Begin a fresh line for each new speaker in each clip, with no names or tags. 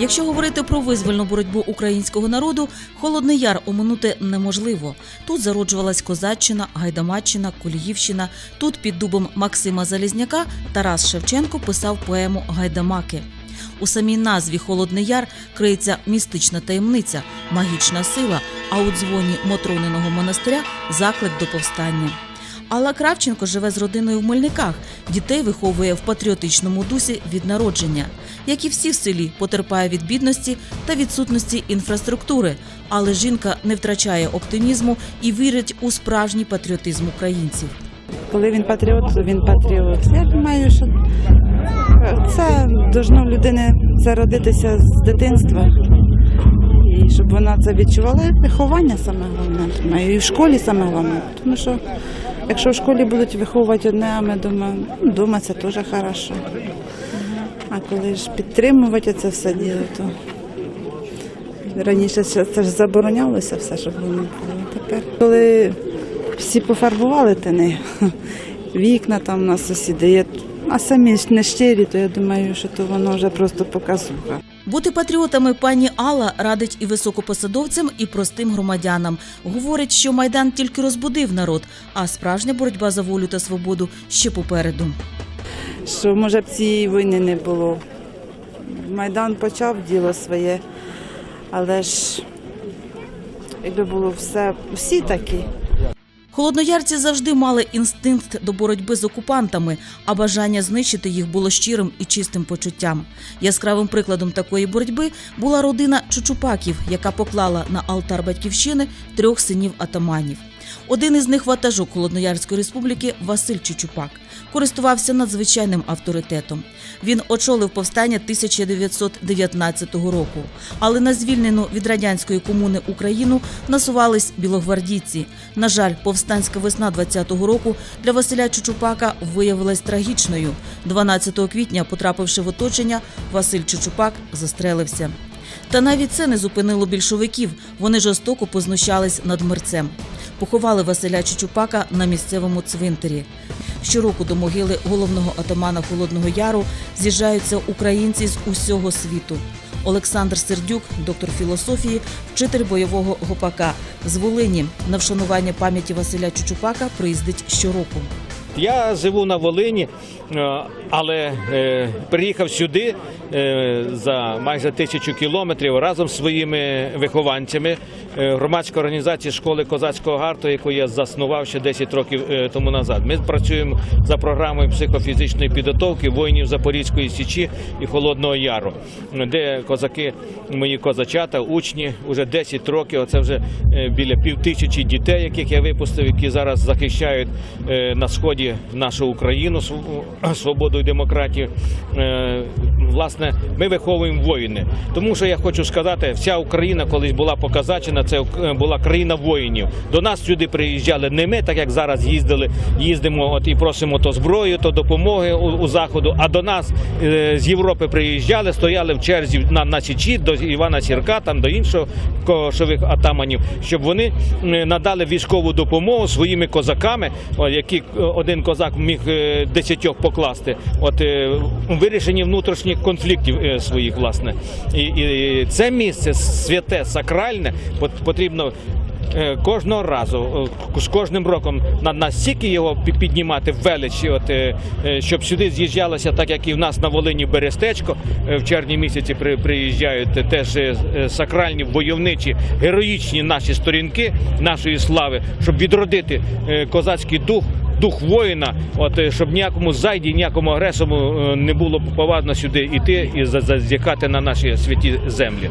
Якщо говорити про визвольну боротьбу українського народу, Холодний Яр оминути неможливо. Тут зароджувалась Козаччина, Гайдамаччина, Коліївщина. Тут під дубом Максима Залізняка Тарас Шевченко писав поему Гайдамаки. У самій назві Холодний Яр криється містична таємниця, магічна сила, а у дзвоні Мотрониного монастиря заклик до повстання. Алла Кравченко живе з родиною в Мельниках. Дітей виховує в патріотичному дусі від народження. Як і всі в селі, потерпає від бідності та відсутності інфраструктури. Але жінка не втрачає оптимізму і вірить у справжній патріотизм українців.
Коли він патріот, то він патріот. Я думаю, що це должно в людини зародитися з дитинства. І щоб вона це відчувала, виховання саме головне. І в школі саме головне. Тому що якщо в школі будуть виховувати одне, а ми думаємо, вдома це теж добре. А коли ж підтримувати це все діло, то раніше це ж заборонялося все, щоб воно було. Тепер, коли всі пофарбували тини, вікна там на сусіди, є, а самі ж не щирі, то я думаю, що то воно вже просто показуха.
Бути патріотами пані Алла радить і високопосадовцям, і простим громадянам. Говорить, що майдан тільки розбудив народ, а справжня боротьба за волю та свободу ще попереду.
Що може б цієї війни не було. Майдан почав діло своє, але ж якби було все, всі такі.
Холодноярці завжди мали інстинкт до боротьби з окупантами, а бажання знищити їх було щирим і чистим почуттям. Яскравим прикладом такої боротьби була родина Чучупаків, яка поклала на алтар батьківщини трьох синів атаманів. Один із них ватажок Холодноярської республіки Василь Чучупак користувався надзвичайним авторитетом. Він очолив повстання 1919 року. Але на звільнену від радянської комуни Україну насувались білогвардійці. На жаль, повстанська весна 20-го року для Василя Чучупака виявилась трагічною. 12 квітня, потрапивши в оточення, Василь Чучупак застрелився. Та навіть це не зупинило більшовиків. Вони жорстоко познущались над мерцем. Поховали Василя Чучупака на місцевому цвинтарі. Щороку до могили головного атамана Холодного Яру з'їжджаються українці з усього світу. Олександр Сердюк, доктор філософії, вчитель бойового гопака з Волині. На вшанування пам'яті Василя Чучупака приїздить щороку.
Я живу на Волині, е, але е, приїхав сюди е, за майже тисячу кілометрів разом з своїми вихованцями е, громадської організації школи козацького гарту, яку я заснував ще 10 років е, тому назад. Ми працюємо за програмою психофізичної підготовки воїнів Запорізької січі і Холодного Яру, де козаки, мої козачата, учні, вже 10 років. Це вже е, біля пів тисячі дітей, яких я випустив, які зараз захищають е, на сході нашу Україну, св- свободу і. Е, Власне, ми виховуємо воїни. Тому що я хочу сказати, вся Україна колись була показачена, це е, була країна воїнів. До нас сюди приїжджали не ми, так як зараз їздили, їздимо от і просимо то зброю, то допомоги у, у заходу. А до нас е, з Європи приїжджали, стояли в черзі на, на Січі до Івана Сірка, там до іншого кошових атаманів, щоб вони надали військову допомогу своїми козаками, які один козак міг десятьох покласти. От е, у вирішенні внутрішніх конфліктів е, своїх, власне. І, і це місце святе, сакральне, пот- потрібно. е, Кожного разу, е, з кожним роком на настільки його пі- піднімати велич, от, е, е, щоб сюди з'їжджалося, так як і в нас на Волині Берестечко е, в червні місяці при- приїжджають е, теж е, е, сакральні, войовничі, героїчні наші сторінки нашої слави, щоб відродити е, козацький дух. Дух воїна, от е, щоб ніякому зайді, ніякому агресору е, не було повадно сюди йти і за- зазіхати на наші святі землі.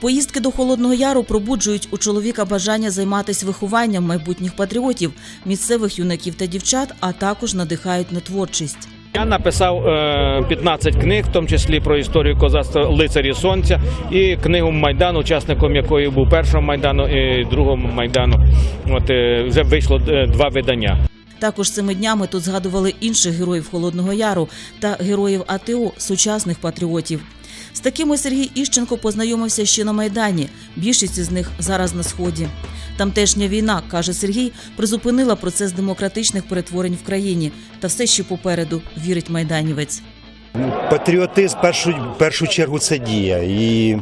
Поїздки до Холодного Яру пробуджують у чоловіка бажання займатися вихованням майбутніх патріотів, місцевих юнаків та дівчат, а також надихають на творчість.
Я написав е, 15 книг, в тому числі про історію козацтва Лицарі Сонця і книгу Майдан, учасником якої був першого майдану і другого майдану. От е, вже вийшло е, два видання.
Також цими днями тут згадували інших героїв Холодного Яру та героїв АТО, сучасних патріотів. З такими Сергій Іщенко познайомився ще на майдані. Більшість із них зараз на сході. Тамтешня війна, каже Сергій, призупинила процес демократичних перетворень в країні. Та все ще попереду вірить майданівець.
Патріотизм першу, першу чергу це дія. І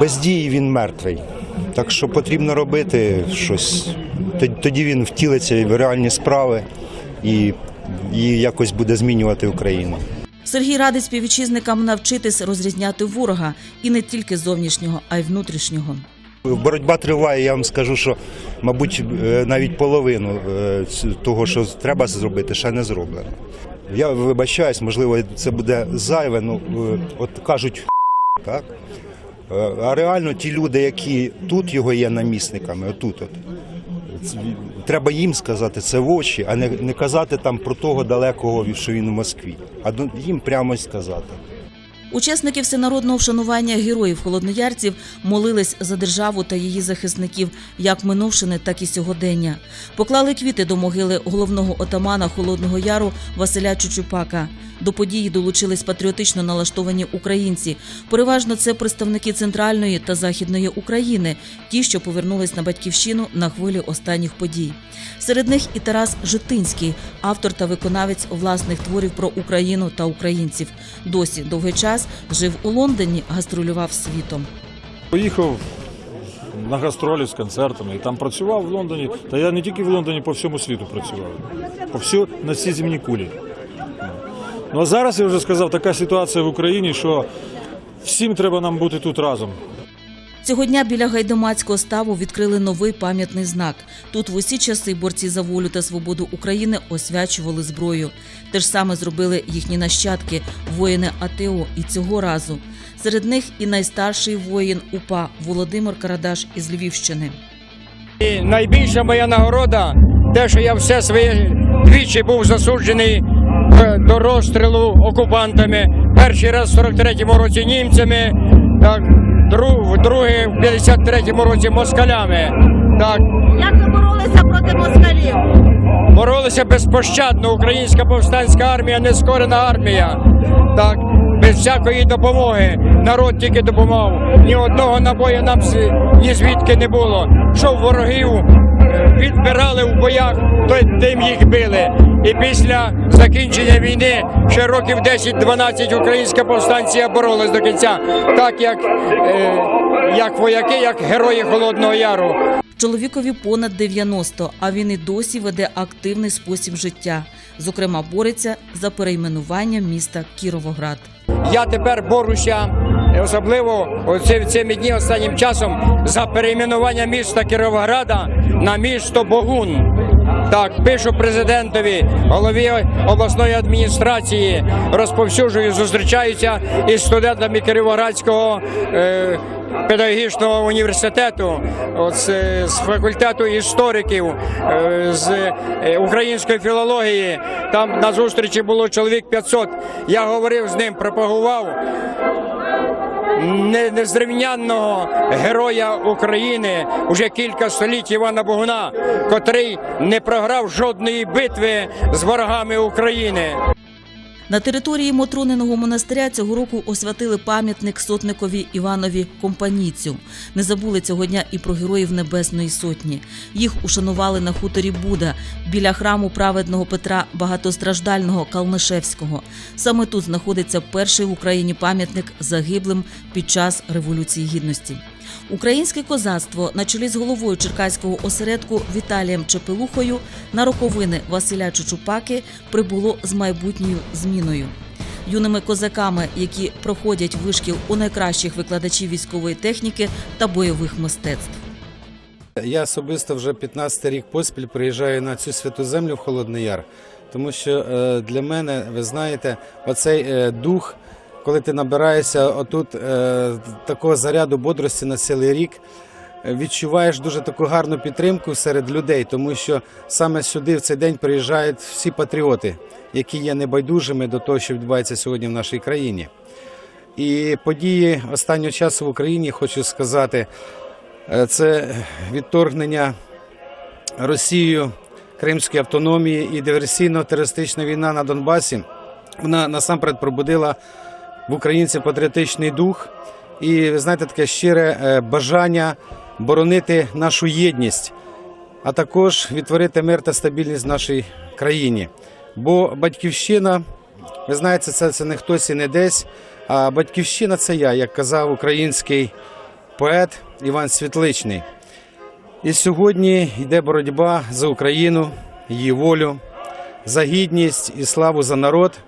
без дії він мертвий. Так що потрібно робити щось. Тоді він втілиться в реальні справи і, і якось буде змінювати Україну.
Сергій радить співвітчизникам навчитись розрізняти ворога і не тільки зовнішнього, а й внутрішнього.
Боротьба триває, я вам скажу, що, мабуть, е, навіть половину е, того, що треба зробити, ще не зроблено. Я вибачаюсь, можливо, це буде зайве, ну е, от кажуть, так? Е, А реально ті люди, які тут його є намісниками, отут от. Треба їм сказати це в очі, а не, не казати там про того далекого, що він у Москві, а їм прямо сказати.
Учасники всенародного вшанування героїв холодноярців молились за державу та її захисників як минувшини, так і сьогодення. Поклали квіти до могили головного отамана Холодного Яру Василя Чучупака. До події долучились патріотично налаштовані українці. Переважно це представники центральної та західної України, ті, що повернулись на батьківщину на хвилі останніх подій. Серед них і Тарас Житинський, автор та виконавець власних творів про Україну та українців. Досі довгий час жив у Лондоні, гастролював світом.
Поїхав на гастролі з концертами і там працював в Лондоні. Та я не тільки в Лондоні, по всьому світу працював. По всю, на всі земні кулі. Ну а зараз я вже сказав, така ситуація в Україні, що всім треба нам бути тут разом.
Цього дня біля гайдамацького ставу відкрили новий пам'ятний знак. Тут в усі часи борці за волю та свободу України освячували зброю. Те ж саме зробили їхні нащадки, воїни АТО. І цього разу серед них і найстарший воїн УПА Володимир Карадаш із Львівщини.
І найбільша моя нагорода те, що я все своє двічі був засуджений е, до розстрілу окупантами. Перший раз в 43-му році німцями, так, друг, другий в 53-му році москалями. Так,
Як ви боролися проти москалів?
боролися безпощадно. Українська повстанська армія, нескорена армія. Так, без всякої допомоги. Народ тільки допомагав. Ні одного набою нам ні звідки не було. Що ворогів відбирали в боях, то тим їх били. І після закінчення війни ще років 10-12 українська повстанція боролась до кінця, так як, е, як вояки, як герої Холодного Яру.
Чоловікові понад 90, а він і досі веде активний спосіб життя. Зокрема, бореться за перейменування міста Кіровоград.
Я тепер борюся, е, особливо оці- цими дні останнім часом, за перейменування міста Кіровограда на місто Богун. Так, пишу президентові, голові обласної адміністрації, розповсюджую, зустрічаюся із студентами Кіровоградського е, педагогічного університету, от, з, з факультету істориків, е, з е, української філології. Там на зустрічі було чоловік 500. Я говорив з ним, пропагував незрівнянного героя України уже кілька століть Івана Богуна, котрий не програв жодної битви з ворогами України.
На території Мотрониного монастиря цього року освятили пам'ятник сотникові Іванові Компаніцю. Не забули цього дня і про героїв Небесної Сотні. Їх ушанували на хуторі Буда біля храму праведного Петра Багатостраждального Калнишевського. Саме тут знаходиться перший в Україні пам'ятник загиблим під час Революції Гідності. Українське козацтво на чолі з головою Черкаського осередку Віталієм Чепелухою на роковини Василя Чучупаки прибуло з майбутньою зміною. Юними козаками, які проходять вишкіл у найкращих викладачів військової техніки та бойових мистецтв.
Я особисто вже 15 рік поспіль приїжджаю на цю святу землю в Холодний Яр, тому що е, для мене, ви знаєте, оцей е, дух, коли ти набираєшся отут е, такого заряду бодрості на цілий рік, е, відчуваєш дуже таку гарну підтримку серед людей, тому що саме сюди в цей день приїжджають всі патріоти, які є небайдужими до того, що відбувається сьогодні в нашій країні. І події останнього часу в Україні, хочу сказати, Е, це відторгнення Росією Кримської автономії і диверсійно-терористична війна на Донбасі. Вона насамперед пробудила в українців патріотичний дух і, ви знаєте, таке щире е, бажання боронити нашу єдність, а також відтворити мир та стабільність в нашій країні. Бо батьківщина Ви знаєте, це, це не хтось і не десь, а батьківщина це я, як казав український поет Іван Світличний. І сьогодні йде боротьба за Україну, її волю, за гідність і славу за народ.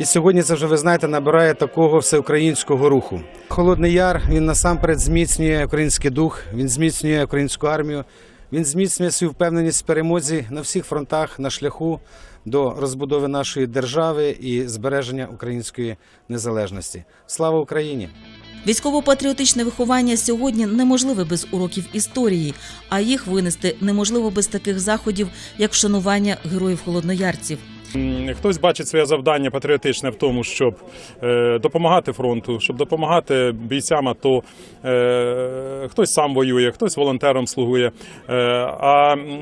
І сьогодні це вже ви знаєте набирає такого всеукраїнського руху. Холодний Яр він насамперед зміцнює український дух, він зміцнює українську армію, він зміцнює свою впевненість в перемозі на всіх фронтах на шляху до розбудови нашої держави і збереження української незалежності. Слава Україні!
Військово-патріотичне виховання сьогодні неможливе без уроків історії, а їх винести неможливо без таких заходів, як вшанування героїв холодноярців.
Хтось бачить своє завдання патріотичне в тому, щоб е, допомагати фронту, щоб допомагати бійцям АТО. Е, хтось сам воює, хтось волонтером слугує. Е,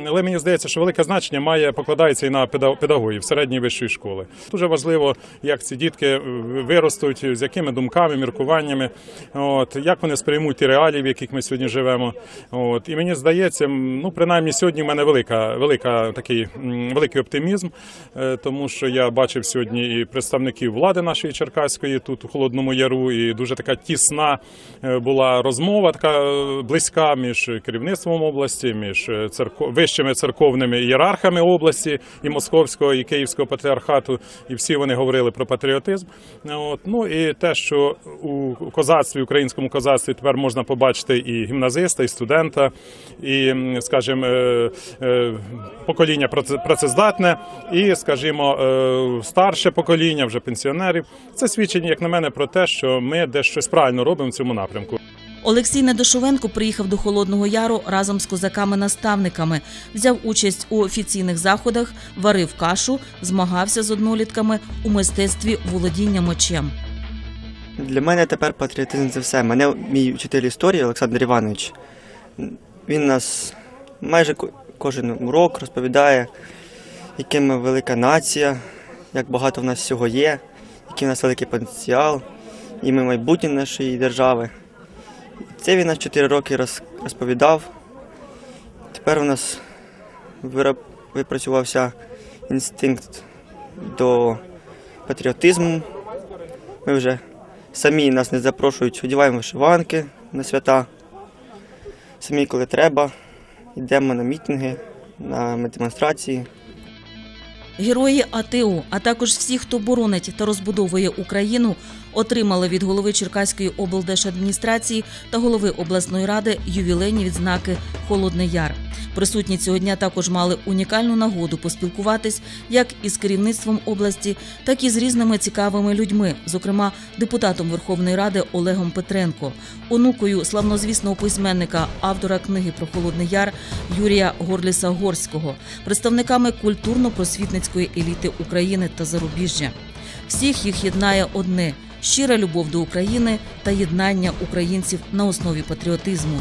але мені здається, що велике значення має покладається і на педагогів середньої вищої школи. Дуже важливо, як ці дітки виростуть, з якими думками, міркуваннями, от, як вони сприймуть ті реалії, в яких ми сьогодні живемо. От, і мені здається, ну принаймні сьогодні в мене велика, велика такий великий оптимізм, тому що я бачив сьогодні і представників влади нашої Черкаської тут у Холодному Яру, і дуже така тісна е, була розмова, така е, близька між керівництвом області, між е, церко... вищими церковними ієрархами області і Московського, і Київського патріархату, і всі вони говорили про патріотизм. От. Ну і те, що у козацтві, українському козацтві тепер можна побачити і гімназиста, і студента, і, скажімо, покоління праце- працездатне, і, скажімо, е, старше покоління, вже пенсіонерів. Це свідчить, як на мене, про те, що ми десь щось правильно робимо в цьому напрямку.
Олексій Недошовенко приїхав до Холодного Яру разом з козаками-наставниками, взяв участь у офіційних заходах, варив кашу, змагався з однолітками у мистецтві володіння мечем.
Для мене тепер патріотизм це все. Мене мій вчитель історії Олександр Іванович. Він нас майже кожен урок розповідає, яка ми велика нація, як багато в нас всього є, який в нас великий потенціал, і ми майбутнє нашої держави. Це він нас 4 роки роз- розповідав. Тепер у нас випрацювався інстинкт до патріотизму. Ми вже Самі нас не запрошують, одягаємо вишиванки на свята. Самі, коли треба, йдемо на мітинги, на демонстрації.
Герої АТО, а також всі, хто боронить та розбудовує Україну, отримали від голови Черкаської облдержадміністрації та голови обласної ради ювілейні відзнаки Холодний Яр. Присутні цього дня також мали унікальну нагоду поспілкуватись як із керівництвом області, так і з різними цікавими людьми, зокрема депутатом Верховної Ради Олегом Петренко, онукою славнозвісного письменника, автора книги про Холодний Яр Юрія Горліса Горського, представниками культурно-просвітницької еліти України та зарубіжжя. Всіх їх єднає одне щира любов до України та єднання українців на основі патріотизму.